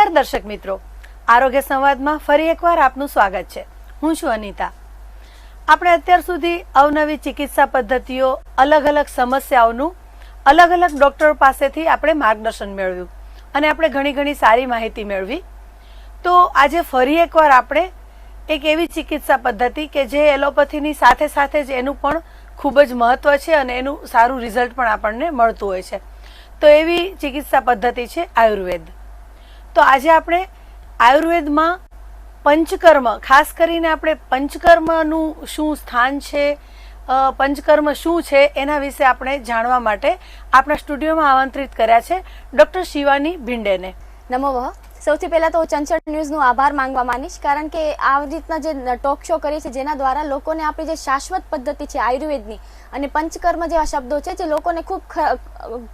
નમસ્કાર દર્શક મિત્રો. આરોગ્ય સંવાદમાં ફરી એકવાર આપનું સ્વાગત છે. હું છું અનિતા. આપણે અત્યાર સુધી અવનવી ચિકિત્સા પદ્ધતિઓ અલગ અલગ સમસ્યાઓનું અલગ અલગ ડોક્ટરો પાસેથી આપણે માર્ગદર્શન મેળવ્યું અને આપણે ઘણી ઘણી સારી માહિતી મેળવી. તો આજે ફરી એકવાર આપણે એક એવી ચિકિત્સા પદ્ધતિ કે જે એલોપેથીની સાથે સાથે જ એનું પણ ખૂબ જ મહત્વ છે અને એનું સારું રિઝલ્ટ પણ આપણને મળતું હોય છે. તો એવી ચિકિત્સા પદ્ધતિ છે આયુર્વેદ. તો આજે આપણે આયુર્વેદમાં પંચકર્મ, ખાસ કરીને આપણે પંચકર્મનું શું સ્થાન છે પંચકર્મ શું છે, એના વિશે આપણે જાણવા માટે આપણા સ્ટુડિયોમાં આમંત્રિત કર્યા છે ડૉક્ટર શિવાની ભિંડેને. નમો સૌથી પહેલા તો ચંચળ ન્યૂઝનો આભાર માંગવા માનીશ, કારણ કે આ રીતના જે ટોક શો કરીએ છીએ જેના દ્વારા લોકોને આપણી જે શાશ્વત પદ્ધતિ છે, આયુર્વેદની અને પંચકર્મ જેવા શબ્દો છે જે લોકોને ખૂબ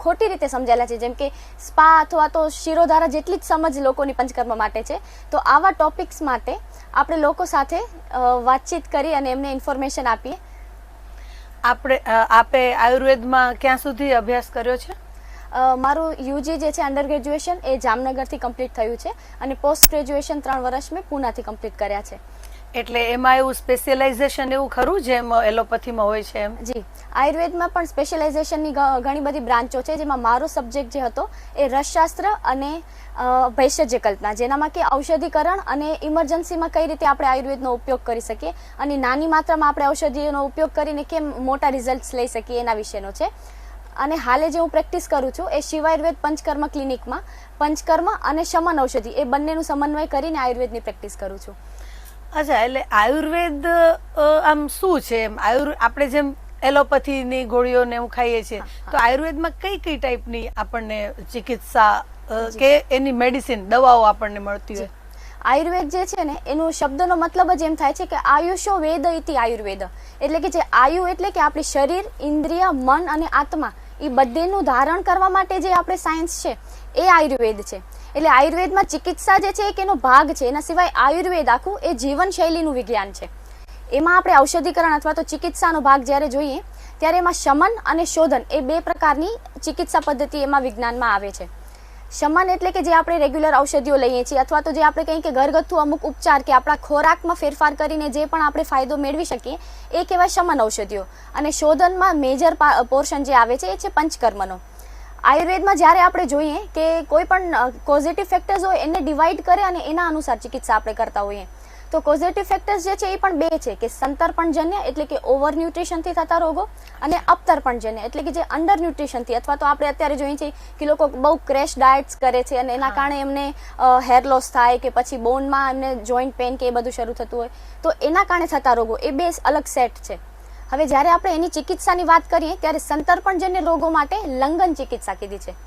ખોટી રીતે સમજાયેલા છે. જેમ કે સ્પા અથવા તો શિરોધારા જેટલી જ સમજ લોકોની પંચકર્મ માટે છે. તો આવા ટોપિક્સ માટે આપણે લોકો સાથે વાતચીત કરી અને એમને ઇન્ફોર્મેશન આપીએ. આપણે આપે આયુર્વેદમાં ક્યાં સુધી અભ્યાસ કર્યો છે? મારું યુજી જે છે અંડર ગ્રેજ્યુએશન એ જામનગરથી કમ્પ્લીટ થયું છે અને પોસ્ટ ગ્રેજ્યુએશન ત્રણ વર્ષ મેં પૂનાથી કમ્પ્લીટ કર્યા છે. એટલે એમાં એવું સ્પેશિયલાઇઝેશન એવું ખરું જેમ એલોપેથીમાં હોય છે એમ? જી. આયુર્વેદમાં પણ સ્પેશિયલાઇઝેશનની ઘણી બધી બ્રાન્ચો છે જેમાં મારો સબ્જેક્ટ જે હતો એ રસશાસ્ત્ર અને ભૈષ્યજ્ય કલ્પના જેનામાં કે ઔષધિકરણ અને ઇમરજન્સીમાં કઈ રીતે આપણે આયુર્વેદનો ઉપયોગ કરી શકીએ અને નાની માત્રામાં આપણે ઔષધિઓનો ઉપયોગ કરીને કેમ મોટા રિઝલ્ટ્સ લઈ શકીએ એના વિશેનો છે. અને હાલે જે હું પ્રેક્ટિસ કરું છું એ શિવ આયુર્વેદ પંચકર્મ ક્લિનિકમાં પંચકર્મ અને શમન ઔષધિ એ બંનેનું સમન્વય કરીને આયુર્વેદની પ્રેક્ટિસ કરું છું. અચ્છા એટલે આયુર્વેદ આમ શું છે એમ? આયુર આપણે જેમ એલોપેથીની ગોળીઓને એવું ખાઈએ છીએ તો આયુર્વેદમાં કઈ કઈ ટાઈપની આપણને ચિકિત્સા કે એની મેડિસિન દવાઓ આપણને મળતી હોય? આયુર્વેદ જે છે ને એનો શબ્દનો મતલબ જ એમ થાય છે કે આયુષો વેદ ઇતિ આયુર્વેદ. એટલે કે જે આયુ એટલે કે આપણી શરીર ઇન્દ્રિય મન અને આત્મા. એ બધેનું ધારણ કરવા માટે જે આપણે સાયન્સ છે, એ આયુર્વેદ છે. એટલે આયુર્વેદમાં ચિકિત્સા જે છે, એક એનો ભાગ છે. એના સિવાય આયુર્વેદ આખું એ જીવનશૈલીનું વિજ્ઞાન છે. એમાં આપણે ઔષધિકરણ અથવા તો ચિકિત્સાનો ભાગ જ્યારે જોઈએ, ત્યારે એમાં શમન અને શોધન એ બે પ્રકારની ચિકિત્સા પદ્ધતિ એમાં વિજ્ઞાનમાં આવે છે. શમન એટલે કે જે આપણે રેગ્યુલર ઔષધિઓ લઈએ છીએ અથવા તો જે આપણે કહીએ કે ઘરગથ્થુ અમુક ઉપચાર કે આપણા ખોરાકમાં ફેરફાર કરીને જે પણ આપણે ફાયદો મેળવી શકીએ, એ કહેવાય શમન ઔષધિઓ. અને શોધનમાં મેજર પોર્શન જે આવે છે એ છે પંચકર્મનો. આયુર્વેદમાં જ્યારે આપણે જોઈએ કે કોઈ પણ પોઝિટિવ ફેક્ટર્સ હોય એને ડિવાઈડ કરે અને એના અનુસાર ચિકિત્સા આપણે કરતા હોઈએ. તો પોઝિટિવ ફેક્ટર્સ જે છે એ પણ બે છે કે સંતર્પણજન્ય એટલે કે ઓવર ન્યુટ્રિશનથી થતા રોગો અને અપતર્પણજન્ય એટલે કે જે અંડર ન્યુટ્રિશનથી અથવા તો આપણે અત્યારે જોઈએ છીએ કે લોકો બહુ ક્રેશ ડાયટ્સ કરે છે અને એના કારણે એમને હેર લોસ થાય કે પછી બોનમાં એમને જોઈન્ટ પેન કે એ બધું શરૂ થતું હોય. તો એના કારણે થતા રોગો એ બે અલગ સેટ છે. હવે જ્યારે આપણે એની ચિકિત્સાની વાત કરીએ ત્યારે સંતર્પણજન્ય રોગો માટે લંગન ચિકિત્સા કીધી છે.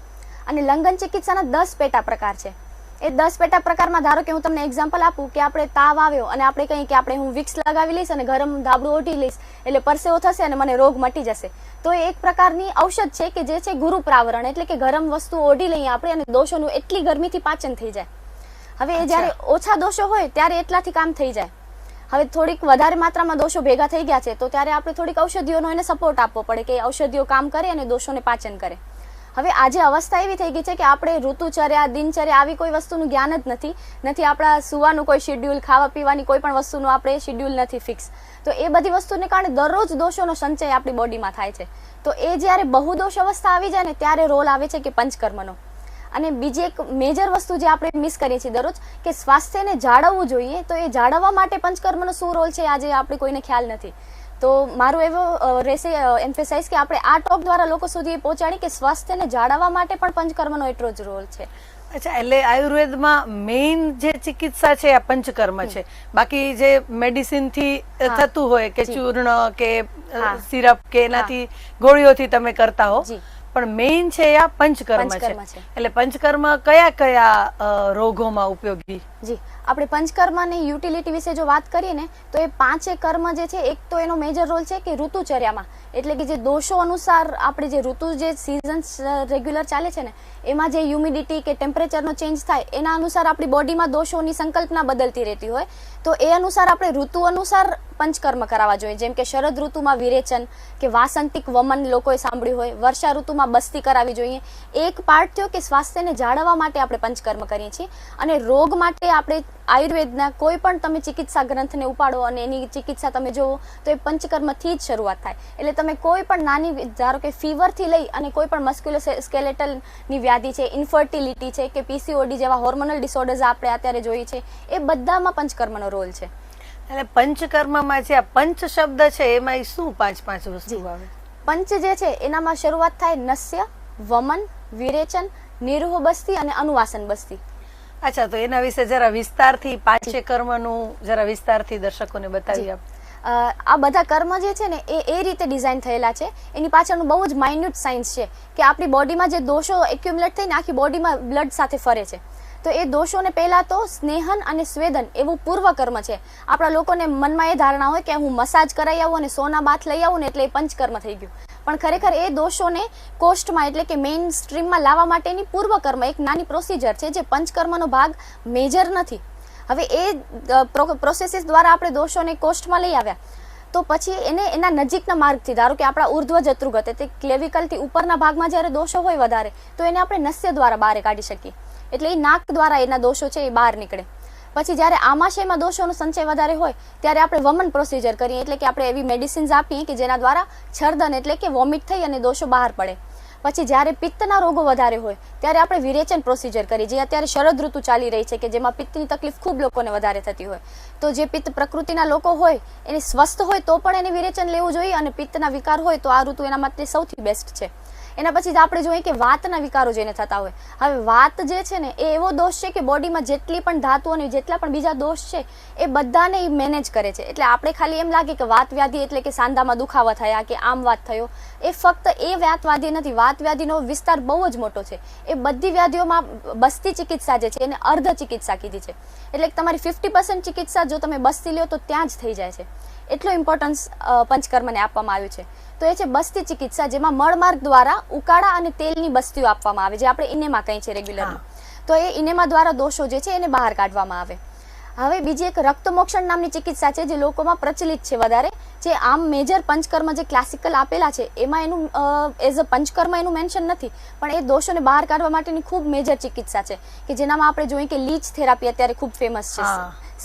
અને લંગન ચિકિત્સાના દસ પેટા પ્રકાર છે. એ દસ પેટા પ્રકારમાં ધારો કે હું તમને એક્ઝામ્પલ આપું કે આપણે તાવ આવ્યો અને આપણે કહીએ કે આપણે હું વિક્સ લગાવી લઈશ અને ગરમ ધાબળું ઓઢી લઈશ એટલે પરસેવો થશે અને મને રોગ મટી જશે. તો એ એક પ્રકારની ઔષધ છે કે જે છે ગુરુ પ્રાવરણ એટલે કે ગરમ વસ્તુ ઓઢી લઈએ આપણે અને દોષોનું એટલી ગરમીથી પાચન થઈ જાય. હવે એ જ્યારે ઓછા દોષો હોય ત્યારે એટલાથી કામ થઈ જાય. હવે થોડીક વધારે માત્રામાં દોષો ભેગા થઈ ગયા છે તો ત્યારે આપણે થોડીક ઔષધિઓનો એને સપોર્ટ આપવો પડે કે ઔષધિઓ કામ કરે અને દોષોને પાચન કરે. હવે આજે અવસ્થા એવી થઈ ગઈ છે કે આપણે ઋતુચર્યા, દિનચર્યા આવી કોઈ વસ્તુનું જ્ઞાન જ નથી. નથી આપણા સુવાનું કોઈ શેડ્યુલ ખાવા પીવાની કોઈ પણ વસ્તુનું આપણે શેડ્યુલ નથી ફિક્સ તો એ બધી વસ્તુને કારણે દરરોજ દોષોનો સંચય આપણી બોડીમાં થાય છે. તો એ જ્યારે બહુ દોષ અવસ્થા આવી જાય ને, ત્યારે રોલ આવે છે કે પંચકર્મનો. અને બીજી એક મેજર વસ્તુ જે આપણે મિસ કરીએ છીએ દરરોજ, કે સ્વાસ્થ્યને જાળવવું જોઈએ, તો એ જાળવવા માટે પંચકર્મનો શું રોલ છે, આજે આપણે કોઈને ખ્યાલ નથી. તો મારું એવો રહેશે એમ્ફેસાઇઝ કે આપણે આ ટોપ દ્વારા લોકો સુધી એ પહોંચાડી કે સ્વાસ્થ્યને જાળવવા માટે પણ પંચકર્મનો એટલો જ રોલ છે. અચ્છા એટલે આયુર્વેદમાં મેઇન જે ચિકિત્સા છે આ પંચકર્મ છે. બાકી જે મેડિસિનથી થતું હોય કે ચૂર્ણ કે. સિરપ કે એનાથી ગોળીઓથી તમે કરતા હો. પણ મેઇન છે આ પંચકર્મ છે. એટલે પંચકર્મ કયા કયા રોગોમાં ઉપયોગી? જી આપણે પંચકર્મની યુટિલિટી વિશે જો વાત કરીએ ને તો એ પાંચે કર્મ જે છે એક તો એનો મેજર રોલ છે કે ઋતુચર્યામાં. એટલે કે જે દોષો અનુસાર આપણે જે ઋતુ જે સિઝન્સ રેગ્યુલર ચાલે છે ને, એમાં જે હ્યુમિડિટી કે ટેમ્પરેચરનો ચેન્જ થાય, એના અનુસાર આપણી બોડીમાં દોષોની સંકલ્પના બદલતી રહેતી હોય. તો એ અનુસાર આપણે ઋતુ અનુસાર પંચકર્મ કરાવવા જોઈએ. જેમ કે શરદ ઋતુમાં વિરેચન કે વાસંતિક વમન લોકોએ સાંભળ્યું હોય, વર્ષા ઋતુમાં બસ્તી કરાવી જોઈએ. એક પાર્ટ થયો કે સ્વાસ્થ્યને જાળવવા માટે આપણે પંચકર્મ કરીએ છીએ. અને રોગ માટે આપણે આયુર્વેદના કોઈ પણ તમે ચિકિત્સા ગ્રંથને ઉપાડો અને એની ચિકિત્સા તમે જુઓ તો એ પંચકર્મથી જ શરૂઆત થાય. એટલે તમે કોઈ પણ નાની ધારો કે ફીવરથી લઈ અને કોઈ પણ મસ્ક્યુલર સ્કેલેટલની વ્યાધિ છે ઇન્ફર્ટિલિટી છે કે પીસીઓડી જેવા હોર્મોનલ ડિસઓર્ડર્સ આપણે અત્યારે જોઈએ છે એ બધામાં પંચકર્મનો રોલ છે. એટલે પંચકર્મમાં જે આ પંચ શબ્દ છે એમાં શું પાંચ પાંચ વસ્તુ આવે? પંચ જે છે એનામાં શરૂઆત થાય નસ્ય વમન વિરેચન નિરૂહ બસ્તી અને અનુવાસન બસ્તી. અચ્છા તો એના વિશે જરા વિસ્તારથી પાંચે કર્મનું જરા વિસ્તારથી દર્શકોને બતાવી આપ. આ બધા કર્મ જે છે ને, એ એ રીતે ડિઝાઇન થયેલા છે. એની પાછળનું બહુ જ માઇન્યુટ સાયન્સ છે કે આપણી બોડીમાં જે દોષો એક્યુમ્યુલેટ થઈને આખી બોડીમાં બ્લડ સાથે ફરે છે. તો એ દોષોને પહેલાં તો સ્નેહન અને સ્વેદન એવું પૂર્વ કર્મ છે. આપણા લોકોને મનમાં એ ધારણા હોય કે હું મસાજ કરાવી આવું અને સોના બાથ લઈ આવું ને એટલે એ પંચકર્મ થઈ ગયું. પણ ખરેખર એ દોષોને કોસ્ટમાં એટલે કે મેઇન સ્ટ્રીમમાં લાવવા માટેની પૂર્વ કર્મ એક નાની પ્રોસિજર છે જે પંચકર્મનો ભાગ મેજર નથી. હવે એ પ્રોસેસીસ દ્વારા આપણે દોષોને કોસ્ટમાં લઈ આવ્યા. તો પછી એને એના નજીકના માર્ગથી, ધારો કે આપણા ઉર્ધ્વ જત્રુગત એટલે ક્લેવિકલથી ઉપરના ભાગમાં જ્યારે દોષો હોય વધારે, તો એને આપણે નસ્ય દ્વારા બહાર કાઢી શકીએ. એટલે એ નાક દ્વારા એના દોષો છે એ બહાર નીકળે. પછી જ્યારે આમાશયમાં દોષોનો સંચય વધારે હોય, ત્યારે આપણે વમન પ્રોસિજર કરીએ, એટલે કે આપણે એવી મેડિસિન્સ આપીએ કે જેના દ્વારા છર્દન એટલે કે વોમિટ થઈ અને દોષો બહાર પડે. પછી જ્યારે પિત્તના રોગો વધારે હોય, ત્યારે આપણે વિરેચન પ્રોસિજર કરીએ, જે અત્યારે શરદ ઋતુ ચાલી રહી છે કે જેમાં પિત્તની તકલીફ ખૂબ લોકોને વધારે થતી હોય. તો જે પિત્ત પ્રકૃતિના લોકો હોય, એને સ્વસ્થ હોય તો પણ એને વિરેચન લેવું જોઈએ અને પિત્તના વિકાર હોય તો આ ઋતુ એના માટે સૌથી બેસ્ટ છે. એના પછી આપણે જોઈએ કે વાતના વિકારો જેને થતા હોય. હવે વાત જે છે ને, એ એવો દોષ છે કે બોડીમાં જેટલી પણ ધાતુઓ અને જેટલા પણ બીજા દોષ છે, એ બધાને એ મેનેજ કરે છે. એટલે આપણે ખાલી એમ લાગે કે વાત વ્યાધિ એટલે કે સાંધામાં દુખાવા થયા કે આમ વાત થયો. એ ફક્ત એ વાત વ્યાધિ નથી. વાત વ્યાધિનો વિસ્તાર બહુ જ મોટો છે. એ બધી વ્યાધિઓમાં બસ્તી ચિકિત્સા જે છે એને અર્ધ ચિકિત્સા કીધી છે. એટલે તમારી ફિફ્ટી ચિકિત્સા જો તમે બસ્તી લ્યો તો ત્યાં જ થઈ જાય છે. એટલો ઇમ્પોર્ટન્સ પંચકર્મને આપવામાં આવ્યું છે. તો એ છે બસ્તી ચિકિત્સા જેમાં મળમાર્ગ દ્વારા ઉકાળા અને તેલની બસ્તીઓ આપવામાં આવે જે આપણે ઇનેમા કહીએ છીએ રેગ્યુલર તો એ ઇનેમા દ્વારા દોષો જે છે એને બહાર કાઢવામાં આવે. હવે બીજી એક રક્તમોક્ષણ નામની ચિકિત્સા છે જે લોકોમાં પ્રચલિત છે વધારે જે આમ મેજર પંચકર્મ જે ક્લાસિકલ આપેલા છે એમાં એનું એઝ અ પંચકર્મ એનું મેન્શન નથી પણ એ દોષોને બહાર કાઢવા માટેની ખૂબ મેજર ચિકિત્સા છે કે જેનામાં આપણે જોઈએ કે લીચ થેરાપી અત્યારે ખૂબ ફેમસ છે.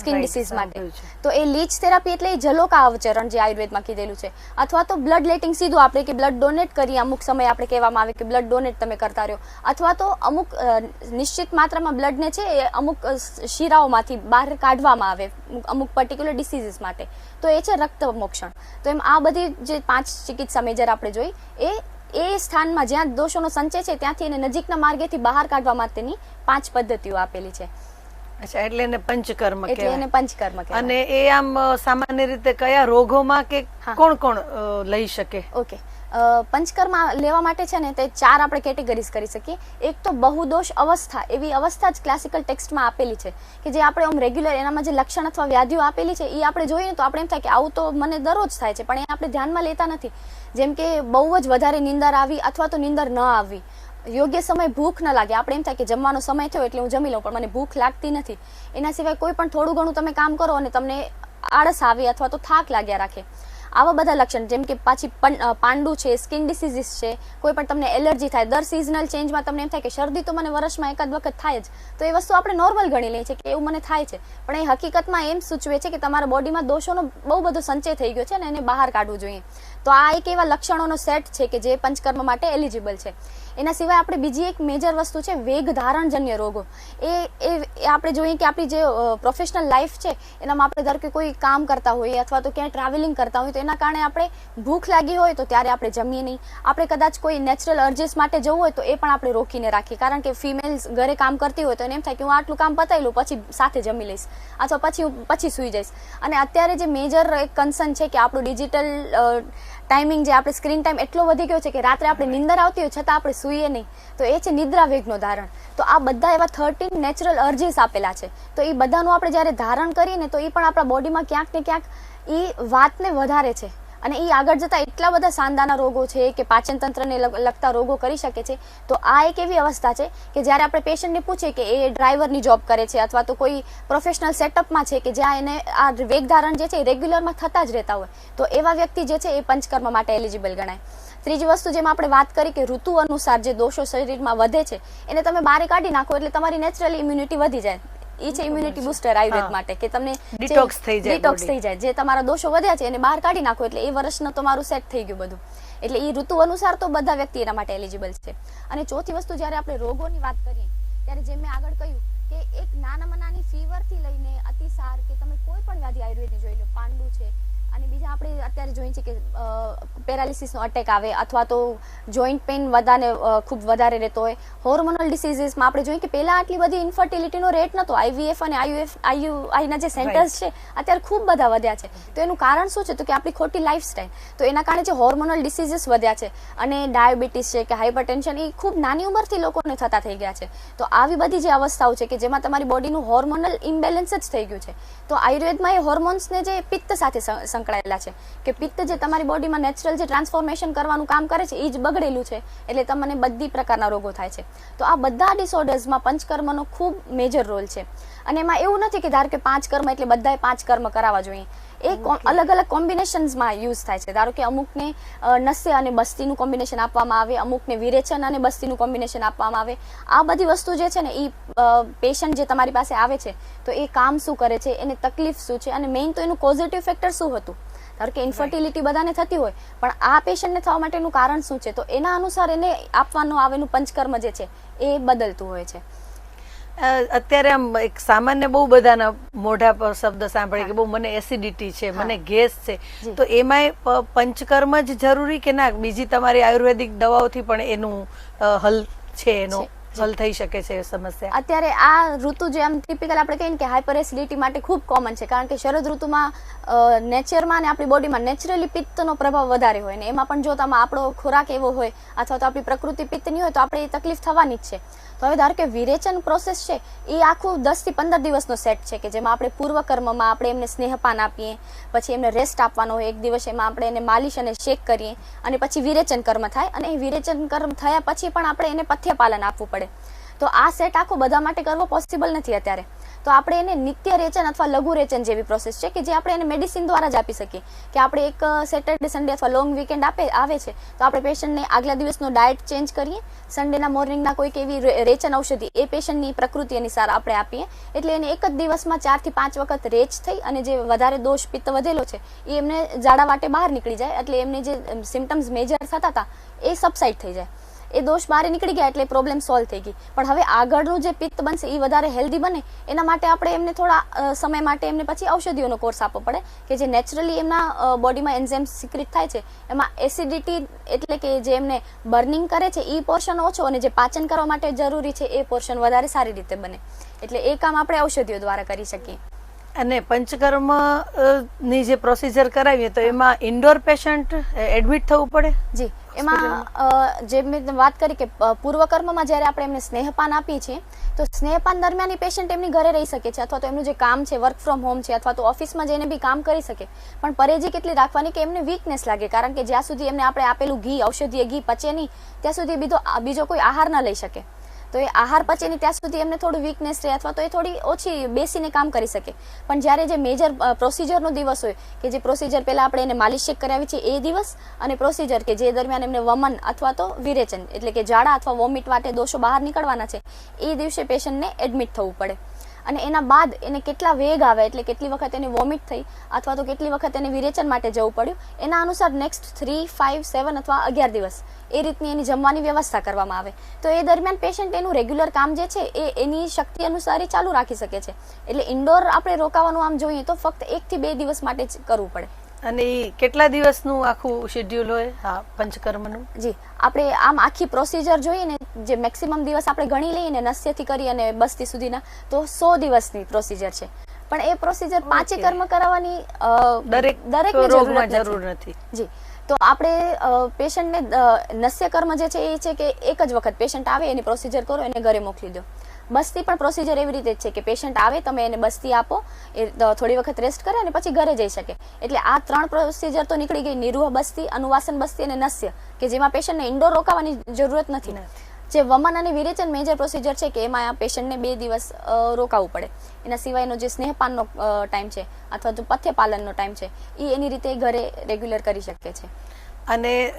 સ્કિન ડિસીઝ માટે. તો એ લીચ થેરાપી એટલે એ જલોકા અવચરણ જે આયુર્વેદમાં કીધેલું છે. અથવા તો બ્લડ લેટિંગ સીધું આપણે કે બ્લડ ડોનેટ કરીએ અમુક સમય આપણે કહેવામાં આવે કે બ્લડ ડોનેટ તમે કરતા રહ્યો. અથવા તો અમુક નિશ્ચિત માત્રામાં બ્લડને છે એ અમુક શીરાઓમાંથી શિરાઓમાંથી બહાર કાઢવામાં આવે અમુક પર્ટિક્યુલર ડિસીઝીસ માટે. તો એ છે રક્ત મોક્ષણ. તો એમ આ બધી જે પાંચ ચિકિત્સા મેજર આપણે જોઈ એ એ સ્થાનમાં જ્યાં દોષોનો સંચય છે ત્યાંથી એને નજીકના માર્ગેથી બહાર કાઢવા માટેની પાંચ પદ્ધતિઓ આપેલી છે. અચ્છા એટલે એને પંચકર્મ એટલે એને પંચકર્મ કહેવાય. અને એ આમ સામાન્ય રીતે કયા રોગોમાં કે કોણ કોણ લઈ શકે? ઓકે. પંચકર્મ લેવા માટે છે ને તે ચાર આપણે કેટેગરીઝ કરી શકીએ. એક તો બહુદોષ અવસ્થા. એવી અવસ્થા જ ક્લાસિકલ ટેક્સ્ટમાં આપેલી છે કે જે આપણે આમ રેગ્યુલર એનામાં જે લક્ષણ અથવા વ્યાધિઓ આપેલી છે એ આપણે જોઈએ તો આપણે એમ થાય કે આવું તો મને દરરોજ થાય છે પણ એ આપણે ધ્યાનમાં લેતા નથી. જેમ કે બહુ જ વધારે નિંદર આવી અથવા તો નિંદર ન આવવી. યોગ્ય સમય ભૂખ ન લાગે. આપણે એમ થાય કે જમવાનો સમય થયો એટલે હું જમી લઉં, પણ મને ભૂખ લાગતી નથી. એના સિવાય કોઈ પણ થોડું ઘણું તમે કામ કરો અને તમને આળસ આવે અથવા તો થાક લાગ્યા રાખે. આવા બધા લક્ષણ, જેમ કે પાછી પાંડુ છે, સ્કિન ડિસીઝીસ છે, કોઈ પણ તમને એલર્જી થાય, દર સિઝનલ ચેન્જમાં તમને એમ થાય કે શરદી તો મને વર્ષમાં એકાદ વખત થાય જ. તો એ વસ્તુ આપણે નોર્મલ ગણી લઈએ છીએ કે એવું મને થાય છે. પણ એ હકીકતમાં એમ સૂચવે છે કે તમારા બોડીમાં દોષોનો બહુ બધો સંચય થઈ ગયો છે અને એને બહાર કાઢવું જોઈએ. તો આ એક એવા લક્ષણોનો સેટ છે કે જે પંચકર્મ માટે એલિજિબલ છે. એના સિવાય આપણે બીજી એક મેજર વસ્તુ છે વેગ ધારણજન્ય રોગો. એ એ આપણે જોઈએ કે આપણી જે પ્રોફેશનલ લાઈફ છે, એનામાં આપણે ધારો કે કોઈ કામ કરતા હોઈએ અથવા તો ક્યાંય ટ્રાવેલિંગ કરતા હોઈએ તો એના કારણે આપણે ભૂખ લાગી હોય તો ત્યારે આપણે જમીએ નહીં. આપણે કદાચ કોઈ નેચરલ અર્જેસ માટે જવું હોય તો એ પણ આપણે રોકીને રાખીએ. કારણ કે ફિમેલ્સ ઘરે કામ કરતી હોય તો એને એમ થાય કે હું આટલું કામ પતાવી લઉં, પછી સાથે જમી લઈશ. અથવા પછી પછી સૂઈ જઈશ. અને અત્યારે જે મેજર એક કન્સર્ન છે કે આપણું ડિજિટલ ટાઈમિંગ જે આપણે સ્ક્રીન ટાઈમ એટલો વધી ગયો છે કે રાત્રે આપણે નિંદર આવતી હોય છતાં આપણે સૂઈએ નહીં. તો એ છે નિદ્રા વેગનો ધારણ. તો આ બધા એવા થર્ટીન નેચરલ અર્જીસ આપેલા છે. તો એ બધાનું આપણે જ્યારે ધારણ કરીએ ને તો એ પણ આપણા બોડીમાં ક્યાંક ને ક્યાંક એ વાતને વધારે છે. અને એ આગળ જતા એટલા બધા સાંધાના રોગો છે કે પાચન તંત્રને લગતા રોગો કરી શકે છે. તો આ એક એવી અવસ્થા છે કે જ્યારે આપણે પેશન્ટને પૂછીએ કે એ ડ્રાઈવરની જોબ કરે છે અથવા તો કોઈ પ્રોફેશનલ સેટઅપમાં છે કે જ્યાં એને આ વેગ ધારણ જે છે એ રેગ્યુલરમાં થતા જ રહેતા હોય, તો એવા વ્યક્તિ જે છે એ પંચકર્મ માટે એલિજિબલ ગણાય. ત્રીજી વસ્તુ જેમ આપણે વાત કરી કે ઋતુ અનુસાર જે દોષો શરીરમાં વધે છે, એને તમે બહાર કાઢી નાખો એટલે તમારી નેચરલ ઇમ્યુનિટી વધી જાય. એ છે ઇમ્યુનિટી બુસ્ટર આયુર્વેદ માટે કે તમને ડિટોક્સ થઈ જાય ડિટોક્સ થઈ જાય. જે તમારા દોષો વધ્યા છે એને બહાર કાઢી નાખો એટલે એ વર્ષનું તમારું સેટ થઈ ગયું બધું. એટલે એ ઋતુ અનુસાર તો બધા વ્યક્તિ એના માટે એલિજિબલ છે. અને ચોથી વસ્તુ જ્યારે આપણે રોગોની વાત કરીએ ત્યારે જેમ મેં આગળ કહ્યું કે એક નાનામાં નાની ફીવરથી લઈને અતિસાર કે તમે કોઈ પણ વ્યાધિ આયુર્વેદની જોઈ લો પાંડુ છે અને બીજા આપણે અત્યારે જોઈએ છીએ કે પેરાલિસિસનો અટેક આવે અથવા તો જોઈન્ટ પેઇન વધારે ખૂબ વધારે રહેતો હોય. હોર્મોનલ ડિસીઝીસમાં આપણે જોઈએ કે પહેલાં આટલી બધી ઇન્ફર્ટિલિટીનો રેટ નહોતો આઈવીએફ અને આઈયુએફ આઈયુઆઈના જે સેન્ટર્સ છે અત્યારે ખૂબ બધા વધ્યા છે. તો એનું કારણ શું છે? તો કે આપણી ખોટી લાઈફસ્ટાઈલ તો એના કારણે જે હોર્મોનલ ડિસીઝીસ વધ્યા છે અને ડાયાબિટીસ છે કે હાઇપરટેન્શન એ ખૂબ નાની ઉંમરથી લોકોને થતા થઈ ગયા છે. તો આવી બધી જે અવસ્થાઓ છે કે જેમાં તમારી બોડીનું હોર્મોનલ ઇમ્બેલેન્સ જ થઈ ગયું છે. તો આયુર્વેદમાં એ હોર્મોન્સને જે પિત્ત સાથે સંકળાયેલા છે. કે પિત્ત જે તમારી બોડીમાં નેચરલ જે ટ્રાન્સફોર્મેશન કરવાનું કામ કરે છે એ જ બગડેલું છે, એટલે તમને બધી પ્રકારના રોગો થાય છે. તો આ બધા ડિસઓર્ડર્સમાં પંચકર્મનો ખૂબ મેજર રોલ છે. અને એમાં એવું નથી કે ધારો કે પાંચ કર્મ એટલે બધાએ પાંચ કર્મ કરાવવા જોઈએ. એ અલગ અલગ કોમ્બિનેશન્સમાં યુઝ થાય છે. ધારો કે અમુકને નસ્ય અને બસ્તીનું કોમ્બિનેશન આપવામાં આવે અમુકને વિરેચન અને બસ્તીનું કોમ્બિનેશન આપવામાં આવે. આ બધી વસ્તુ જે છે ને એ પેશન્ટ જે તમારી પાસે આવે છે તો એ કામ શું કરે છે એને તકલીફ શું છે અને મેઇન તો એનું પોઝિટિવ ફેક્ટર શું હતું? ધારો કે ઇન્ફર્ટિલિટી બધાને થતી હોય પણ આ પેશન્ટને થવા માટેનું કારણ શું છે? તો એના અનુસાર એને આપવાનું આવેલું પંચકર્મ જે છે એ બદલતું હોય છે. અત્યારે આમ એક સામાન્ય બહુ બધાના મોઢા પર શબ્દ સાંભળે કે બહુ મને એસિડિટી છે મને ગેસ છે. તો એમાંય પંચકર્મ જ જરૂરી કે ના? બીજી તમારી આયુર્વેદિક દવાઓથી પણ એનું હલ છે એનો? હલ થઈ શકે છે સમસ્યા. અત્યારે આ ઋતુ જે આમ ટિપિકલ આપણે કહીએ કે હાઇપર એસિડિટી માટે ખૂબ કોમન છે, કારણ કે શરદ ઋતુમાં નેચરમાં અને આપણી બોડીમાં નેચરલી પિત્તનો પ્રભાવ વધારે હોય ને એમાં પણ જો તમે આપણો ખોરાક એવો હોય, અથવા તો આપણી પ્રકૃતિ પિત્તની હોય તો આપણે એ તકલીફ થવાની જ છે. તો હવે ધારો કે વિરેચન પ્રોસેસ છે, એ આખું દસથી પંદર દિવસનો સેટ છે કે જેમાં આપણે પૂર્વકર્મમાં આપણે એમને સ્નેહપાન આપીએ, પછી એમને રેસ્ટ આપવાનો હોય, એક દિવસ એમાં આપણે એને માલિશ અને શેક કરીએ, અને પછી વિરેચન કર્મ થાય, અને એ વિરેચન કર્મ થયા પછી પણ આપણે એને પથ્યપાલન આપવું પડે. તો આ સેટ આખો બધા માટે કરવો પોસિબલ નથી અત્યારે. તો આપણે એને નિત્ય રેચન અથવા લઘુ રેચન જેવી પ્રોસેસ છે કે જે આપણે એને મેડિસિન દ્વારા જ આપી શકીએ. કે આપણે એક સેટરડે સન્ડે અથવા લોંગ વીકેન્ડ આપે, આવે છે, તો આપણે પેશન્ટને આગલા દિવસનો ડાયટ ચેન્જ કરીએ. સન્ડેના મોર્નિંગના કોઈક એવી રેચન ઔષધિ, એ પેશન્ટની પ્રકૃતિ અનુસાર આપણે આપીએ. એટલે એને એક જ દિવસમાં ચારથી પાંચ વખત રેચ થઈ અને જે વધારે દોષ પિત્ત વધેલો છે, એ એમને ઝાડા વાટે બહાર નીકળી જાય. એટલે એમને જે સિમ્ટમ્સ મેજર થતા હતા, એ સબસાઇડ થઈ જાય. એ દોષ બહાર નીકળી ગયા એટલે પ્રોબ્લેમ સોલ્વ થઈ ગઈ. પણ હવે આગળનું જે પિત્ત બનશે એ વધારે હેલ્ધી બને એના માટે આપણે એમને થોડા સમય માટે એમને પછી ઔષધિઓનો કોર્સ આપવો પડે કે જે નેચરલી એમના બોડીમાં એન્ઝાઇમ સિક્રિટ થાય છે એમાં એસિડિટી એટલે કે જે એમને બર્નિંગ કરે છે એ પોર્શન ઓછો અને જે પાચન કરવા માટે જરૂરી છે એ પોર્શન વધારે સારી રીતે બને. એટલે એ કામ આપણે ઔષધિઓ દ્વારા કરી શકીએ. અને પંચકર્મની જે પ્રોસીજર કરાવીએ તો એમાં ઇન્ડોર પેશન્ટ એડમિટ થવું પડે? જી. એમાં જે મેં વાત કરી કે પૂર્વકર્મમાં જ્યારે આપણે એમને સ્નેહપાન આપીએ છીએ તો સ્નેહપાન દરમિયાન પેશન્ટ એમની ઘરે રહી શકે છે અથવા તો એમનું જે કામ છે વર્ક ફ્રોમ હોમ છે અથવા તો ઓફિસમાં જઈને બી કામ કરી શકે. પણ પરેજી કેટલી રાખવાની કે એમને વીકનેસ લાગે? કારણ કે જ્યાં સુધી એમને આપણે આપેલું ઘી ઔષધીય ઘી પચે નહીં ત્યાં સુધી બીજો બીજો કોઈ આહાર ન લઈ શકે. તો એ આહાર પચેની ત્યાં સુધી એમને થોડું વીકનેસ રહે અથવા તો એ થોડી ઓછી બેસીને કામ કરી શકે. પણ જ્યારે જે મેજર પ્રોસિજરનો દિવસ હોય, કે જે પ્રોસિજર પહેલાં આપણે એને માલિશ ચેક કરાવી છે, એ દિવસ અને પ્રોસિજર કે જે દરમિયાન એમને વમન અથવા તો વિરેચન, એટલે કે ઝાડા અથવા વોમિટ માટે દોષો બહાર નીકળવાના છે, એ દિવસે પેશન્ટને એડમિટ થવું પડે. અને એના બાદ એને કેટલા વેગ આવે, એટલે કેટલી વખત એને વોમિટ થઈ, અથવા તો કેટલી વખત એને વિરેચન માટે જવું પડ્યું, એના અનુસાર નેક્સ્ટ થ્રી ફાઇવ સેવન અથવા અગિયાર દિવસ એ રીતની એની જમવાની વ્યવસ્થા કરવામાં આવે. તો એ દરમિયાન પેશન્ટ એનું રેગ્યુલર કામ જે છે, એ એની શક્તિ અનુસાર એ ચાલુ રાખી શકે છે. એટલે ઇન્ડોર આપણે રોકાવાનું આમ જોઈએ તો ફક્ત એકથી બે દિવસ માટે જ કરવું પડે. અને એ કેટલા દિવસનું આખું શેડ્યુલ હોય હા પંચકર્મનું? જી આપણે આમ આખી પ્રોસિજર જોઈએ ને જે મેક્સિમમ દિવસ આપણે ગણી લઈએ ને નસ્યથી કરી અને બસ્તી સુધીના તો સો દિવસની પ્રોસિજર છે. પણ એ પ્રોસિજર પાંચે કર્મ કરાવવાની દરેક દરેક જરૂર નથી. નથી. જી તો આપણે પેશન્ટને નસ્ય કર્મ જે છે એ છે કે એક જ વખત પેશન્ટ આવે એની પ્રોસિજર કરો એને ઘરે મોકલી દો. બસ્તી પણ પ્રોસિજર એવી રીતે જ છે કે પેશન્ટ આવે તમે એને બસ્તી આપો એ થોડી વખત રેસ્ટ કરે અને પછી ઘરે જઈ શકે. એટલે આ ત્રણ પ્રોસિજર તો નીકળી ગઈ નિરૂહ બસ્તી અનુવાસન બસ્તી અને નસ્ય કે જેમાં પેશન્ટને ઇન્ડોર રોકાવાની જરૂરત નથી. જે વમન અને વિરેચન મેજર પ્રોસિજર છે કે એમાં આ પેશન્ટને બે દિવસ રોકાવવું રોકાવું પડે. એના સિવાયનો જે સ્નેહપાનનો ટાઈમ છે અથવા તો પથ્યપાલનનો ટાઈમ છે એ એની રીતે ઘરે રેગ્યુલર કરી શકે છે. અને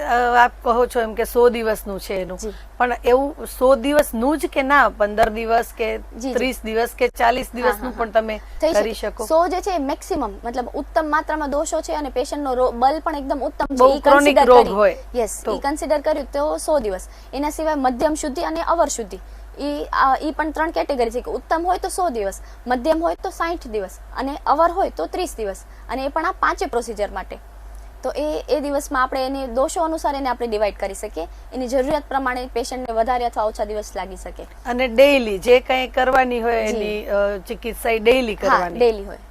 આપ કહો છો એમ કે સો દિવસનું છે એનું. પણ એવું સો દિવસનું જ કે ના પંદર દિવસ કે. ત્રીસ દિવસ કે ચાલીસ દિવસનું પણ તમે કરી શકો. સો જે છે મેક્સિમમ મતલબ ઉત્તમ માત્રામાં દોષો છે અને પેશન્ટનો બલ પણ એકદમ ઉત્તમ છે. ઈ રોગ હોય યસ એ ઈ કન્સિડર કર્યું તો સો દિવસ. એના સિવાય મધ્યમ શુદ્ધિ અને અવર શુદ્ધિ. ઈ ઈ પણ ત્રણ કેટેગરી છે કે ઉત્તમ હોય તો સો દિવસ મધ્યમ હોય તો સાઠ દિવસ અને અવર હોય તો ત્રીસ દિવસ. અને એ પણ આ પાંચે પ્રોસિજર માટે. તો એ એ દિવસમાં આપણે એની દોષો અનુસાર એને આપણે ડિવાઈડ કરી શકીએ. એની જરૂરિયાત પ્રમાણે પેશન્ટને વધારે અથવા ઓછા દિવસ લાગી શકે. અને ડેઈલી જે કંઈ કરવાની હોય એની ચિકિત્સા એ ડેઈલી કરવાની. ડેલી હોય.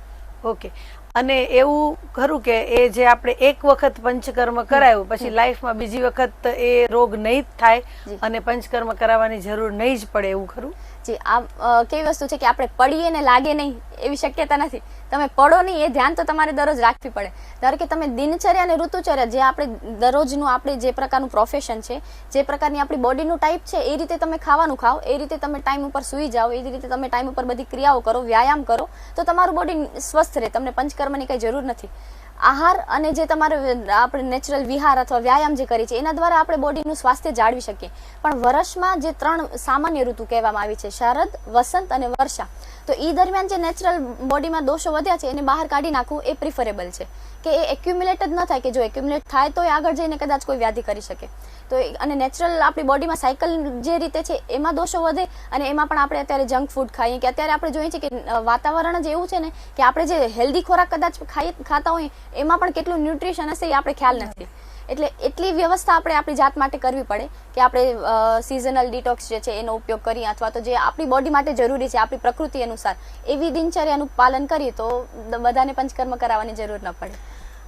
ઓકે. અને એવું ખરું કે એ જે આપણે એક વખત પંચકર્મ કરાયું પછી લાઈફમાં બીજી વખત એ રોગ નહીં જ થાય અને પંચકર્મ કરાવવાની જરૂર નહીં જ પડે એવું ખરું? જી, આ કેવી વસ્તુ છે કે આપણે પડીએ ને લાગે નહીં એવી શક્યતા નથી. તમે પડો નહીં, એ ધ્યાન તો તમારે દરરોજ રાખવી પડે. ધારો કે તમે દિનચર્યા અને ઋતુચર્યા, જે આપણે દરરોજનું આપણે જે પ્રકારનું પ્રોફેશન છે, જે પ્રકારની આપણી બોડીનું ટાઈપ છે, એ રીતે તમે ખાવાનું ખાઓ, એ રીતે તમે ટાઈમ ઉપર સૂઈ જાઓ, એ રીતે તમે ટાઈમ ઉપર બધી ક્રિયાઓ કરો, વ્યાયામ કરો, તો તમારું બોડી સ્વસ્થ રહે, તમને પંચકર્મની કંઈ જરૂર નથી. આહાર અને જે તમારે આપણે નેચરલ વિહાર અથવા વ્યાયામ જે કરીએ છીએ, એના દ્વારા આપણે બોડીનું સ્વાસ્થ્ય જાળવી શકીએ. પણ વર્ષમાં જે ત્રણ સામાન્ય ઋતુ કહેવામાં આવી છે, શરદ, વસંત અને વર્ષા. તો એ દરમિયાન જે નેચરલ બોડીમાં દોષો વધ્યા છે, એને બહાર કાઢી નાખવું એ પ્રિફરેબલ છે. કે એ એક્યુમ્યુલેટ જ ન થાય કે જો એક્યુમ્યુલેટ થાય તો એ આગળ જઈને કદાચ કોઈ વ્યાધિ કરી શકે. તો અને નેચરલ આપણી બોડીમાં સાયકલ જે રીતે છે, એમાં દોષો વધે અને એમાં પણ આપણે અત્યારે જંક ફૂડ ખાઈએ કે અત્યારે આપણે જોઈએ છીએ કે વાતાવરણ જ એવું છે ને કે આપણે જે હેલ્ધી ખોરાક કદાચ ખાઈ ખાતા હોઈએ, એમાં પણ કેટલું ન્યુટ્રિશન હશે એ આપણે ખ્યાલ નથી. એટલે એટલી વ્યવસ્થા આપણે આપણી જાત માટે કરવી પડે કે આપણે સિઝનલ ડિટોક્સ જે છે એનો ઉપયોગ કરીએ અથવા તો જે આપણી બોડી માટે જરૂરી છે આપણી પ્રકૃતિ અનુસાર એવી દિનચર્યાનું પાલન કરીએ તો બધાને પંચકર્મ કરાવવાની જરૂર ન પડે.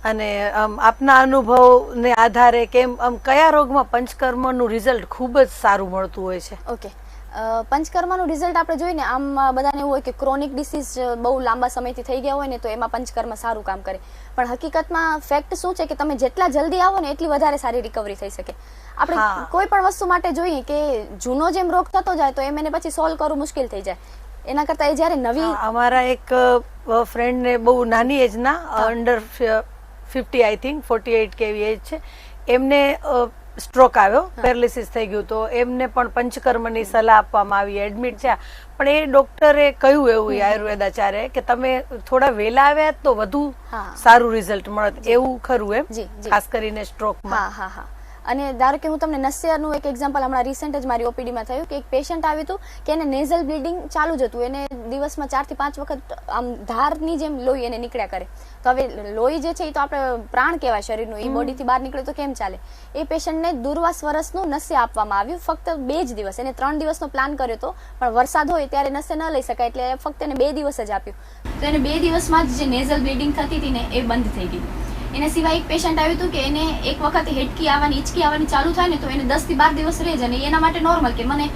અને આપના અનુભવને આધારે કેમ આમ કયા રોગમાં પંચકર્મનું રિઝલ્ટ ખૂબ જ સારું મળતું હોય છે? ઓકે. પંચકર્મનું રિઝલ્ટ આપણે જોઈને આમ બધાને એવું હોય કે ક્રોનિક ડિસીઝ બહુ લાંબા સમયથી થઈ ગયા હોય ને તો એમાં પંચકર્મ સારું કામ કરે. પણ હકીકતમાં ફેક્ટ શું છે કે તમે જેટલા જલ્દી આવો ને એટલી વધારે સારી રિકવરી થઈ શકે. આપણે. કોઈ પણ વસ્તુ માટે જોઈએ કે જૂનો જેમ રોગ થતો જાય તો એમ એને પછી સોલ્વ કરવું મુશ્કેલ થઈ જાય. એના કરતાં એ જ્યારે નવી અમારા એક ફ્રેન્ડને બહુ નાની એજના under fifty I think forty eight કેવી એજ છે. એમને સ્ટ્રોક આવ્યો પેરાલિસિસ થઈ ગયું. તો એમને પણ પંચકર્મની સલાહ આપવામાં આવી એડમિટ થયા. પણ એ ડોક્ટરે કહ્યું એવું આયુર્વેદાચાર્ય કે તમે થોડા વહેલા આવ્યા તો વધુ સારું રિઝલ્ટ મળત. એવું ખરું એમ. ખાસ કરીને સ્ટ્રોકમાં. હા હા હા. અને ધારો કે હું તમને નસિયાનું એક એક્ઝામ્પલ હમણાં રિસેન્ટ જ મારી ઓપીડીમાં થયું કે એક પેશન્ટ આવ્યું હતું કે એને નેઝલ બ્લીડિંગ ચાલુ જ હતું. એને દિવસમાં ચારથી પાંચ વખત આમ ધારની જેમ લોહી એને નીકળ્યા કરે. તો હવે લોહી જે છે એ તો આપણે પ્રાણ કહેવાય શરીરનું. એ બોડીથી બહાર નીકળે તો કેમ ચાલે? એ પેશન્ટને દુર્વાસ વરસનું નસ્ય આપવામાં આવ્યું. ફક્ત બે જ દિવસ. એને ત્રણ દિવસનો પ્લાન કર્યો હતો પણ વરસાદ હોય ત્યારે નસ્ય ન લઈ શકાય એટલે ફક્ત એને બે દિવસ જ આપ્યું. તો એને બે દિવસમાં જ જે નેઝલ બ્લીડિંગ થતી હતી ને એ બંધ થઈ ગઈ. એના સિવાય એક પેશન્ટ આવ્યું હતું કે એને એક વખત હેટકી આવવાની હિચકી આવવાની ચાલુ થાય ને તો એને દસથી બાર દિવસ રહે છે અને એના માટે નોર્મલ કે મને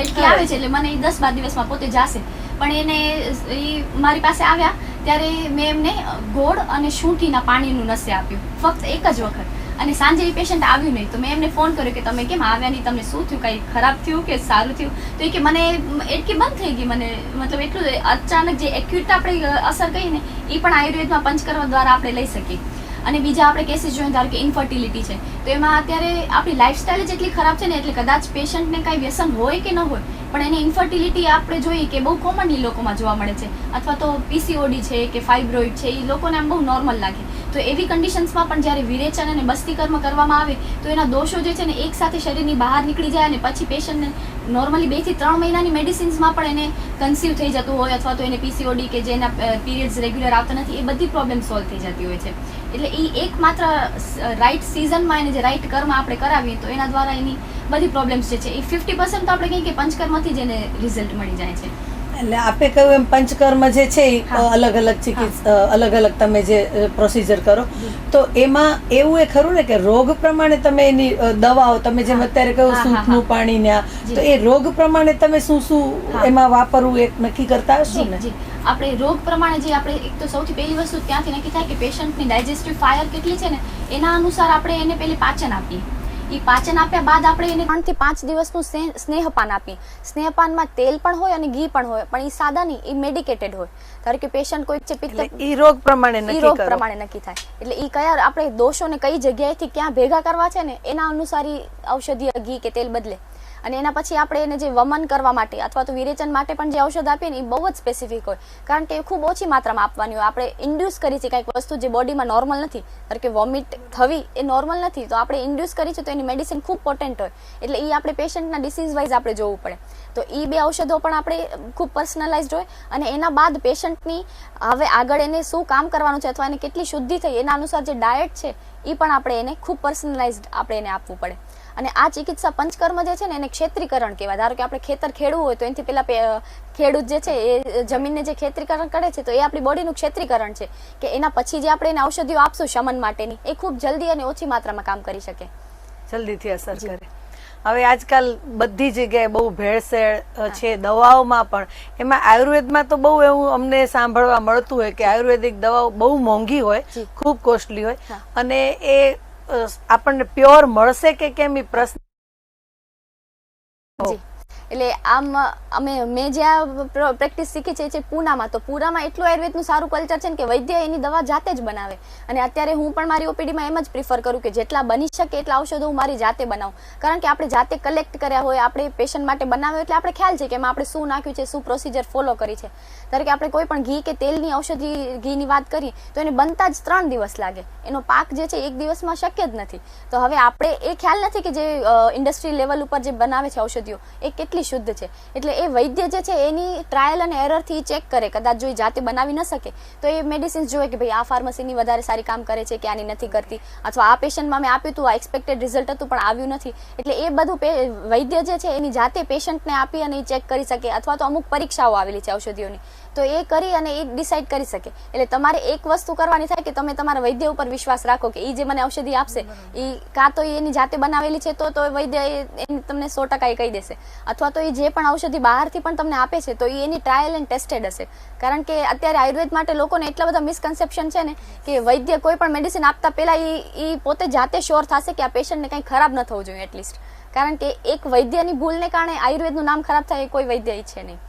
હેટકી આવે છે એટલે મને એ દસ બાર દિવસમાં પોતે જાશે. પણ એને એ મારી પાસે આવ્યા ત્યારે મેં એમને ગોળ અને શૂંઠીના પાણીનું નસે આપ્યું, ફક્ત એક જ વખત. અને સાંજે એ પેશન્ટ આવ્યું નહીં, તો મેં એમને ફોન કર્યો કે તમે કેમ આવ્યા નહીં, તમને શું થયું, કંઈ ખરાબ થયું કે સારું થયું? તો એ કે મને એટલી બંધ થઈ ગઈ મને, મતલબ એટલું અચાનક જે એક્યુટ આપણે અસર કહીએ ને, એ પણ આયુર્વેદમાં પંચકર્મ દ્વારા આપણે લઈ શકીએ. અને બીજા આપણે કેસીસ જોઈએ, ધારો કે ઇન્ફર્ટિલિટી છે. તો એમાં અત્યારે આપણી લાઇફસ્ટાઈલ જ એટલી ખરાબ છે ને, એટલે કદાચ પેશન્ટને કાંઈ વ્યસન હોય કે ન હોય, પણ એની ઇન્ફર્ટિલિટી આપણે જોઈએ કે બહુ કોમનલી લોકોમાં જોવા મળે છે. અથવા તો પીસીઓડી છે કે ફાઇબ્રોઇડ છે એ લોકોને આમ બહુ નોર્મલ લાગે. તો એવી કન્ડિશન્સમાં પણ જ્યારે વિરેચન અને બસ્તીકર્મ કરવામાં આવે, તો એના દોષો જે છે ને એક સાથે શરીરની બહાર નીકળી જાય અને પછી પેશન્ટને નોર્મલી બેથી ત્રણ મહિનાની મેડિસિન્સમાં પણ એને કન્સીવ થઈ જતું હોય અથવા તો એને પીસીઓડી કે જેના પીરિયડ્સ રેગ્યુલર આવતા નથી, એ બધી પ્રોબ્લેમ સોલ્વ થઈ જતી હોય છે. એટલે એ એકમાત્ર રાઈટ સિઝનમાં એને જે રાઈટ કર્મ આપણે કરાવીએ, તો એના દ્વારા એની બધી પ્રોબ્લેમ્સ જે છે, એ ફિફ્ટી પર્સન્ટ તો આપણે કહીએ કે પંચકર્મથી જ એને રિઝલ્ટ મળી જાય છે. એટલે આપે કહ્યું એમ પંચકર્મ જે છે એ અલગ અલગ ચિકિત્સા અલગ અલગ તમે જે પ્રોસિજર કરો. તો એમાં એવું એ ખરું ને કે રોગ પ્રમાણે તમે એની દવાઓ તમે જેમ અત્યારે કહ્યું સૂંઠનું પાણી ને તો એ રોગ પ્રમાણે તમે શું શું એમાં વાપરવું એ નક્કી કરતા હશો ને? આપણે રોગ પ્રમાણે જે આપણે એક તો સૌથી પહેલી વસ્તુ ત્યાંથી નક્કી થાય કે પેશન્ટની ડાયજેસ્ટિવ ફાયર કેટલી છે ને એના અનુસાર આપણે એને પેલી પાચન આપીએ. એ પાચન આપ્યા બાદ આપણે એને ત્રણથી પાંચ દિવસનું સ્નેહ- સ્નેહપાન આપી. સ્નેહપાનમાં તેલ પણ હોય અને ઘી પણ હોય પણ એ સાદા નહીં એ મેડિકેટેડ હોય. ધારો કે પેશન્ટ કોઈ છે પિત્ત એ રોગ પ્રમાણે નક્કી રોગ પ્રમાણે નક્કી થાય. એટલે એ કયા આપણે દોષોને કઈ જગ્યાએથી ક્યાં ભેગા કરવા છે ને એના અનુસાર ઔષધીય ઘી કે તેલ બદલે. અને એના પછી આપણે એને જે વમન કરવા માટે અથવા તો વિરેચન માટે પણ જે ઔષધ આપીએ ને એ બહુ જ સ્પેસિફિક હોય. કારણ કે એ ખૂબ ઓછી માત્રામાં આપવાની હોય. આપણે ઇન્ડ્યુસ કરી છે કંઈક વસ્તુ જે બોડીમાં નોર્મલ નથી. ધારો કે વોમિટ થવી એ નોર્મલ નથી, તો આપણે ઇન્ડ્યુસ કરી છે તો એની મેડિસિન ખૂબ પોટેન્ટ હોય. એટલે એ આપણે પેશન્ટના ડિસીઝ વાઇઝ આપણે જોવું પડે. તો એ બે ઔષધો પણ આપણે ખૂબ પર્સનલાઇઝડ હોય અને એના બાદ પેશન્ટની હવે આગળ એને શું કામ કરવાનું છે અથવા એને કેટલી શુદ્ધિ થઈ એના અનુસાર જે ડાયટ છે એ પણ આપણે એને ખૂબ પર્સનલાઇઝડ આપણે એને આપવું પડે. અને આ ચિકિત્સા પંચકર્મ જે છે ને એને ક્ષેત્રીકરણ કહેવાય. ધારો કે આપણે ખેતર ખેડવું હોય તો એનાથી પેલા ખેડૂત જે છે એ જમીનને જે ખેતરીકરણ કરે છે તો એ આપણી બોડીનું ક્ષેત્રીકરણ છે કે એના પછી જે આપણે એને ઔષધિઓ આપશું શમન માટેની એ ખૂબ જલ્દી અને ઓછી માત્રામાં કામ કરી શકે. જલ્દીથી અસર. કરે. હવે આજકાલ બધી જગ્યાએ બહુ ભેળસેળ છે દવાઓમાં પણ. એમાં આયુર્વેદમાં તો બહુ એવું અમને સાંભળવા મળતું હોય કે આયુર્વેદિક દવાઓ બહુ મોંઘી હોય ખૂબ કોસ્ટલી હોય. અને એ આપણને પ્યોર મળશે કે કેમ એ પ્રશ્ન જી. એટલે આમ, અમે, મેં જ્યાં પ્રેક્ટિસ શીખી છે જે પૂનામાં. તો પૂનામાં એટલું આયુર્વેદનું સારું કલ્ચર છે ને કે વૈદ્ય એની દવા જાતે જ બનાવે. અને અત્યારે હું પણ મારી ઓપીડીમાં એમ જ પ્રિફર કરું કે જેટલા બની શકે એટલા ઔષધો હું મારી જાતે બનાવું. કારણ કે આપણે જાતે કલેક્ટ કર્યા હોય, આપણે પેશન્ટ માટે બનાવ્યો એટલે આપણે ખ્યાલ છે કે એમાં આપણે શું નાખ્યું છે, શું પ્રોસિજર ફોલો કરી છે. ધારો કે આપણે કોઈ પણ ઘી કે તેલની ઔષધિ, ઘીની વાત કરીએ, તો એને બનતા જ ત્રણ દિવસ લાગે. એનો પાક જે છે એક દિવસમાં શક્ય જ નથી. તો હવે આપણે એ ખ્યાલ નથી કે જે ઇન્ડસ્ટ્રી લેવલ ઉપર જે બનાવે છે ઔષધિઓ, એ કેટલી શુદ્ધ છે. એટલે એ વૈદ્ય જે છે, એની ટ્રાયલ અને એરરથી ચેક કરે. કદાચ જો એ જાતે બનાવી ન શકે, તો એ મેડિસિન્સ જોવે કે ભાઈ આ ફાર્મસીની વધારે સારી કામ કરે છે કે આની નથી કરતી. અથવા આ પેશન્ટમાં મેં આપ્યું હતું આ એક્સપેક્ટેડ રિઝલ્ટ હતું, પણ આવ્યું નથી. એટલે એ બધું વૈદ્ય જે છે, એની જાતે પેશન્ટને આપી અને એ ચેક કરી શકે. અથવા તો અમુક પરીક્ષાઓ આવેલી છે ઔષધિઓની. તો એ કરી અને એ ડિસાઇડ કરી શકે. એટલે તમારે એક વસ્તુ કરવાની થાય કે તમે તમારા વૈદ્ય ઉપર વિશ્વાસ રાખો કે એ જે મને ઔષધિ આપશે એ કાં તો એની જાતે બનાવેલી છે, તો તો વૈદ્ય એ તમને સો ટકા એ કહી દેશે. અથવા તો એ જે પણ ઔષધિ બહારથી પણ તમને આપે છે, તો એ એની ટ્રાયલ એન્ડ ટેસ્ટેડ હશે. કારણ કે અત્યારે આયુર્વેદ માટે લોકોને એટલા બધા મિસકન્સેપ્શન છે ને કે વૈદ્ય કોઈ પણ મેડિસિન આપતા પહેલાં એ એ પોતે જાતે શ્યોર થશે કે આ પેશન્ટને કંઈ ખરાબ ન થવું જોઈએ એટલીસ્ટ કારણ કે એક વૈદ્યની ભૂલને કારણે આયુર્વેદનું નામ ખરાબ થાય એ કોઈ વૈદ્ય ઈચ્છે નહીં.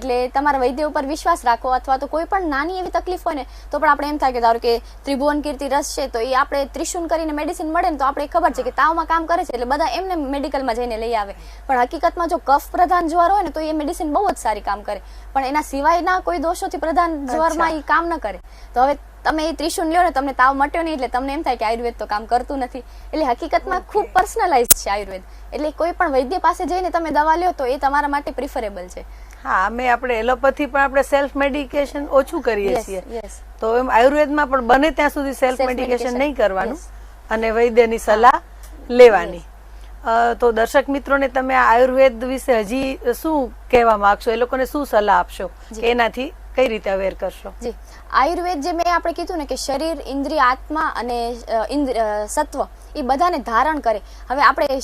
એટલે તમારા વૈદ્ય ઉપર વિશ્વાસ રાખો અથવા તો કોઈ પણ નાની એવી તકલીફ હોય ને તો પણ આપણે એમ થાય કે ધારો કે ત્રિભુવન કીર્તિ રસ છે તો એ આપણે ત્રિશુન કરીને મેડિસિન મળે ને તો આપણે ખબર છે કે તાવમાં કામ કરે છે એટલે બધા એમને મેડિકલમાં જઈને લઈ આવે. પણ હકીકતમાં જો કફ પ્રધાન જ્વર હોય ને તો એ મેડિસિન બહુ જ સારી કામ કરે. પણ એના સિવાયના કોઈ દોષોથી પ્રધાન જ્વરમાં એ કામ ન કરે. તો હવે તમે એ ત્રિશુન લ્યો ને તમને તાવ મટ્યો નહીં એટલે તમને એમ થાય કે આયુર્વેદ તો કામ કરતું નથી. એટલે હકીકતમાં ખૂબ પર્સનલાઇઝ છે આયુર્વેદ. એટલે કોઈ પણ વૈદ્ય પાસે જઈને તમે દવા લ્યો તો એ તમારા માટે પ્રિફરેબલ છે. હા અમે આપણે એલોપેથી પણ આપણે સેલ્ફ મેડિકેશન ઓછું કરીએ છીએ. તો એમ આયુર્વેદમાં પણ બને ત્યાં સુધી સેલ્ફ મેડિકેશન નહીં કરવાનું. અને વૈદ્યની સલાહ લેવાની. તો દર્શક મિત્રોને તમે આયુર્વેદ વિશે હજી શું કહેવા માંગશો? એ લોકોને શું સલાહ આપશો? કે એનાથી કઈ રીતે અવેર કરશો? જી. આયુર્વેદ જે મેં આપણે કીધું ને કે શરીર ઇન્દ્રિય આત્મા અને સત્વ એ બધાને ધારણ કરે. હવે આપણે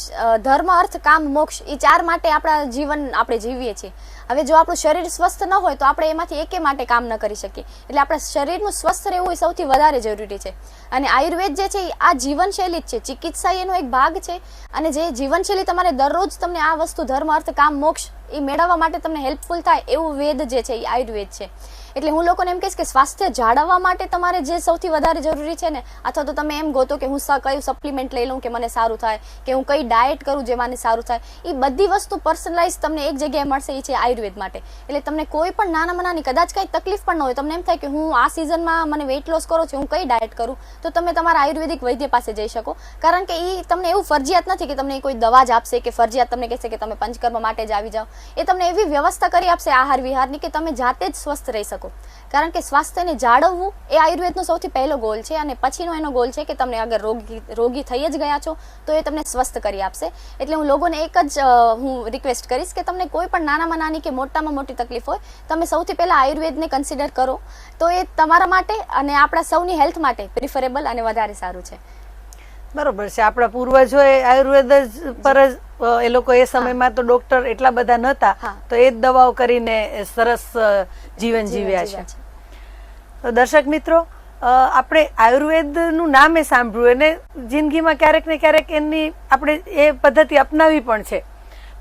ધર્મ અર્થ કામ મોક્ષ એ ચાર માટે આપણા જીવન આપણે જીવીએ છીએ. હવે જો આપણું શરીર સ્વસ્થ ન હોય તો આપણે એમાંથી એકે માટે કામ ન કરી શકીએ. એટલે આપણા શરીરનું સ્વસ્થ રહેવું એ સૌથી વધારે જરૂરી છે. અને આયુર્વેદ જે છે એ આ જીવનશૈલી જ છે. ચિકિત્સા એનો એક ભાગ છે. અને જે જીવનશૈલી તમારે દરરોજ તમને આ વસ્તુ ધર્મ, અર્થ, કામ, મોક્ષ એ મેળવવા માટે તમને હેલ્પફુલ થાય એવું વેદ જે છે એ આયુર્વેદ છે. એટલે હું લોકોને એમ કહીશ કે સ્વાસ્થ્ય જાળવવા માટે તમારે જે સૌથી વધારે જરૂરી છે ને, અથવા તો તમે એમ ગોતો કે હું કયું સપ્લિમેન્ટ લઈ લઉં કે મને સારું થાય, કે હું કઈ ડાયટ કરું જે મને સારું થાય એ બધી વસ્તુ પર્સનલાઇઝ તમને એક જગ્યાએ મળશે એ છે આયુર્વેદ માટે. એટલે તમને કોઈ પણ નાનામાં નાની, કદાચ કંઈ તકલીફ પણ ન હોય, તમને એમ થાય કે હું આ સિઝનમાં મને વેઇટ લોસ કરો છો, હું કઈ ડાયટ કરું, તો તમે તમારા આયુર્વેદિક વૈદ્ય પાસે જઈ શકો. કારણ કે એ તમને એવું ફરજિયાત નથી કે તમને કોઈ દવા જ આપશે, કે ફરજિયાત તમને કહેશે કે તમે પંચકર્મ માટે જ આવી જાઓ. એ તમને એવી વ્યવસ્થા કરી આપશે આહાર વિહારની કે તમે જાતે જ સ્વસ્થ રહી શકો. શકો. કારણ કે સ્વાસ્થ્યને જાળવવું એ આયુર્વેદનો સૌથી પહેલો ગોલ છે અને પછીનો એનો ગોલ છે કે તમને અગર રોગી રોગી થઈ જ ગયા છો, તો એ તમને સ્વસ્થ કરી આપશે. એટલે હું લોકોને એક જ હું રિક્વેસ્ટ કરીશ કે તમને કોઈ પણ નાનામાં નાની કે મોટામાં મોટી તકલીફ હોય, તમે સૌથી પહેલાં આયુર્વેદને કન્સિડર કરો. તો એ તમારા માટે અને આપણા સૌની હેલ્થ માટે પ્રિફરેબલ અને વધારે સારું છે. બરોબર છે. આપણા પૂર્વજોએ આયુર્વેદ જ પર જ એ લોકો એ સમયમાં તો ડોક્ટર એટલા બધા નહોતા. તો એ જ દવાઓ કરીને સરસ જીવન જીવ્યા છે. તો દર્શક મિત્રો આપણે આયુર્વેદનું નામે સાંભળ્યું. અને જિંદગીમાં ક્યારેક ને ક્યારેક એની આપણે એ પદ્ધતિ અપનાવી પણ છે.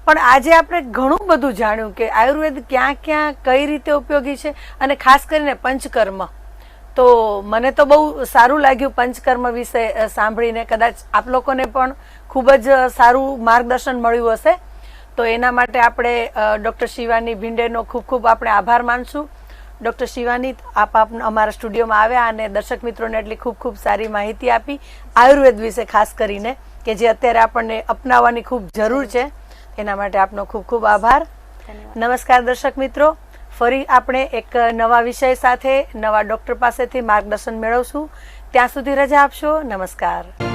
પણ આજે આપણે ઘણું બધું જાણ્યું કે આયુર્વેદ ક્યાં ક્યાં કઈ રીતે ઉપયોગી છે અને ખાસ કરીને પંચકર્મ. તો મને તો બહુ સારું લાગ્યું પંચકર્મ વિશે સાંભળીને. કદાચ આપ લોકોને પણ ખૂબ જ સારું માર્ગદર્શન મળ્યું હશે. તો એના માટે આપણે ડૉક્ટર શિવાની ભીંડેનો ખૂબ ખૂબ આપણે આભાર માનશું. ડૉક્ટર શિવાની આપ આપ અમારા સ્ટુડિયોમાં આવ્યા અને દર્શક મિત્રોને એટલી ખૂબ ખૂબ સારી માહિતી આપી. આયુર્વેદ વિશે ખાસ કરીને કે જે અત્યારે આપણને અપનાવવાની ખૂબ જરૂર છે. એના માટે આપનો ખૂબ ખૂબ આભાર. નમસ્કાર દર્શક મિત્રો. ફરી આપણે એક નવા વિષય સાથે નવા ડોક્ટર પાસેથી માર્ગદર્શન મેળવશું. ત્યાં સુધી રજા આપશો. નમસ્કાર.